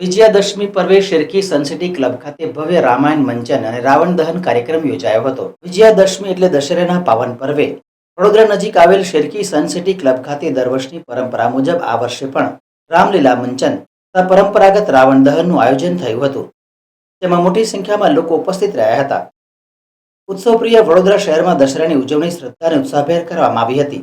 વિજયાદશમી પર્વે શેરકી sun city club ખાતે ભવ્ય રામાયણ મંચન અને રાવણ દહન કાર્યક્રમ યોજાયો હતો. વિજયાદશમી એટલે દશેરાના પાવન પર્વે. વડોદરા નજીક આવેલ શેરકી સનસિટી ક્લબ ખાતે દર વર્ષની પરંપરા મુજબ આ વર્ષે પણ રામલીલા મંચન તથા પરંપરાગત રાવણ દહનનું આયોજન થયું હતું. તેમાં મોટી સંખ્યામાં લોકો ઉપસ્થિત રહ્યા હતા. ઉત્સવપ્રિય વડોદરા શહેરમાં દશેરાની ઉજવણી શ્રદ્ધા અને ઉત્સાહભેર કરવામાં આવી હતી.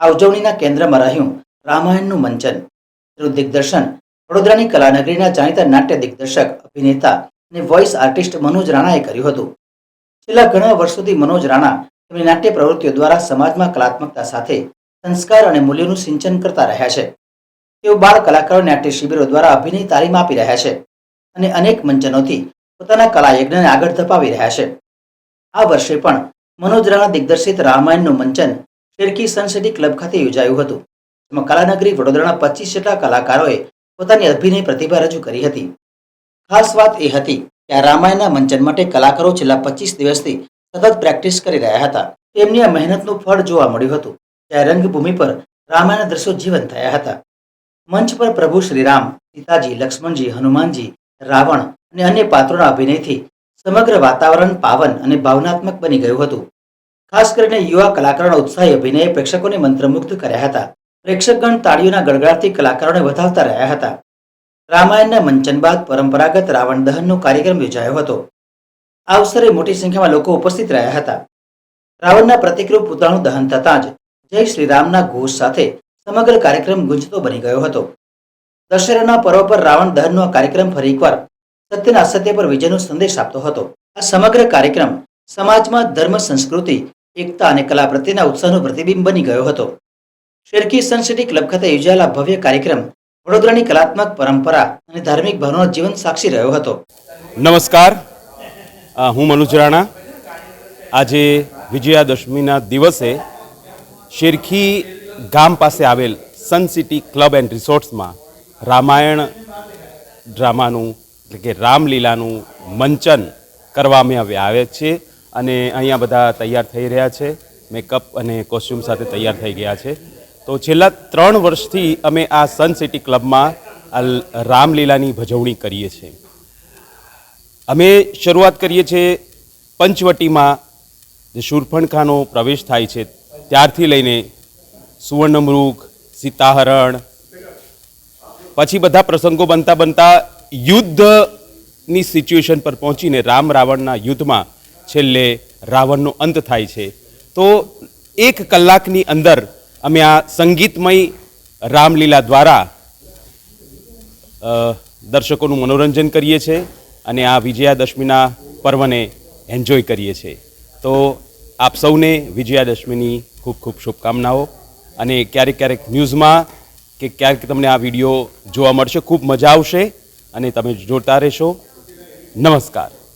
આ ઉજવણીના કેન્દ્રમાં રહ્યું રામાયણનું મંચન તેનું દિગ્દર્શન વડોદરાની કલાનગરીના જાણીતા નાટ્ય દિગ્દર્શક, અભિનેતા અને વોઇસ આર્ટિસ્ટ મનોજ રાણાએ કર્યું હતું. છેલ્લા ઘણા વર્ષોથી મનોજ રાણા તેમની નાટ્ય પ્રવૃત્તિઓ દ્વારા સમાજમાં કલાત્મકતા સાથે સંસ્કાર અને મૂલ્યોનું સિંચન કરતા રહ્યા છે. તેઓ બાળ કલાકારો નાટ્ય શિબિરો દ્વારા અભિનય તાલીમ આપી રહ્યા છે અને અનેક મંચનોથી પોતાના કલા યજ્ઞને આગળ ધપાવી રહ્યા છે. આ વર્ષે પણ મનોજ રાણા દિગ્દર્શિત રામાયણનું મંચન શેરકી સનસિટી ક્લબ ખાતે યોજાયું હતું, જેમાં કલાનગરી વડોદરાના પચીસ જેટલા કલાકારોએ પોતાની અભિનય પ્રતિભા રજૂ કરી હતી. ખાસ વાત એ હતી કે આ રામાયણના મંચન માટે કલાકારો છેલ્લા પચીસ દિવસથી સતત પ્રેક્ટિસ કરી રહ્યા હતા. તેમની આ મહેનતનું ફળ જોવા મળ્યું હતું ત્યારે રંગભૂમિ પર રામાયણ દ્રશ્યો જીવંત થયા હતા. મંચ પર પ્રભુ શ્રીરામ, સીતાજી, લક્ષ્મણજી, હનુમાનજી, રાવણ અને અન્ય પાત્રોના અભિનયથી સમગ્ર વાતાવરણ પાવન અને ભાવનાત્મક બની ગયું હતું. ખાસ કરીને યુવા કલાકારોના ઉત્સાહી અભિનયે પ્રેક્ષકોને મંત્રમુગ્ધ કર્યા હતા. પ્રેક્ષકગણ તાળીઓના ગડગડાટથી કલાકારોને વધાવતા રહ્યા હતા. રામાયણના મંચન બાદ પરંપરાગત રાવણ દહનનો કાર્યક્રમ યોજાયો હતો. આ અવસરે મોટી સંખ્યામાં લોકો ઉપસ્થિત રહ્યા હતા. રાવણના પ્રતિકરૂપ પુતળાનું દહન થતાં જ જય શ્રીરામના ઘોષ સાથે સમગ્ર કાર્યક્રમ ગુંજતો બની ગયો હતો. દશેરાના પર્વ પર રાવણ દહનનો કાર્યક્રમ ફરી એકવાર સત્યના અસત્ય પર વિજયનો સંદેશ આપતો હતો. આ સમગ્ર કાર્યક્રમ સમાજમાં ધર્મ, સંસ્કૃતિ, એકતા અને કલા પ્રત્યેના ઉત્સાહનું પ્રતિબિંબ બની ગયો હતો. શેરકી સનસિટી ક્લબ ખાતે યોજાયેલા ભવ્ય કાર્યક્રમ વડોદરાની કલાત્મક પરંપરા અને ધાર્મિક ભાવનાનો જીવન સાક્ષી રહ્યો હતો. નમસ્કાર. હું મનુજ રાણા. આજે વિજયાદશમીના દિવસે શેરખી ગામ પાસે આવેલ સન સિટી ક્લબ એન્ડ રિસોર્ટ્સમાં રામાયણ ડ્રામાનું એટલે કે રામલીલાનું મંચન કરવામાં આવે આવે છે અને અહીંયા બધા તૈયાર થઈ રહ્યા છે. મેકઅપ અને કોસ્ચ્યુમ સાથે તૈયાર થઈ ગયા છે. તો છેલ્લા ત્રણ વર્ષથી અમે આ સન સિટી ક્લબમાં રામલીલાની ભજવણી કરીએ છીએ. અમે શરૂઆત કરીએ છીએ પંચવટીમાં, જે શૂરફણખાનો પ્રવેશ થાય છે, ત્યારથી લઈને સુવર્ણમૃગ, સીતાહરણ, પછી બધા પ્રસંગો બનતા બનતા યુદ્ધની સિચ્યુએશન પર પહોંચીને રામ રાવણના યુદ્ધમાં છેલ્લે રાવણનો અંત થાય છે. તો એક કલાકની અંદર અમે આ સંગીતમય રામલીલા દ્વારા દર્શકોનું મનોરંજન કરીએ છીએ અને આ વિજયાદશમીના પર્વને એન્જોય કરીએ છીએ તો આપ સૌને વિજયાદશમીની ખૂબ ખૂબ શુભકામનાઓ અને ક્યારેક ક્યારેક ન્યૂઝમાં કે ક્યારેક તમને આ વીડિયો જોવા મળશે, ખૂબ મજા આવશે અને તમે જોતા રહેશો. નમસ્કાર.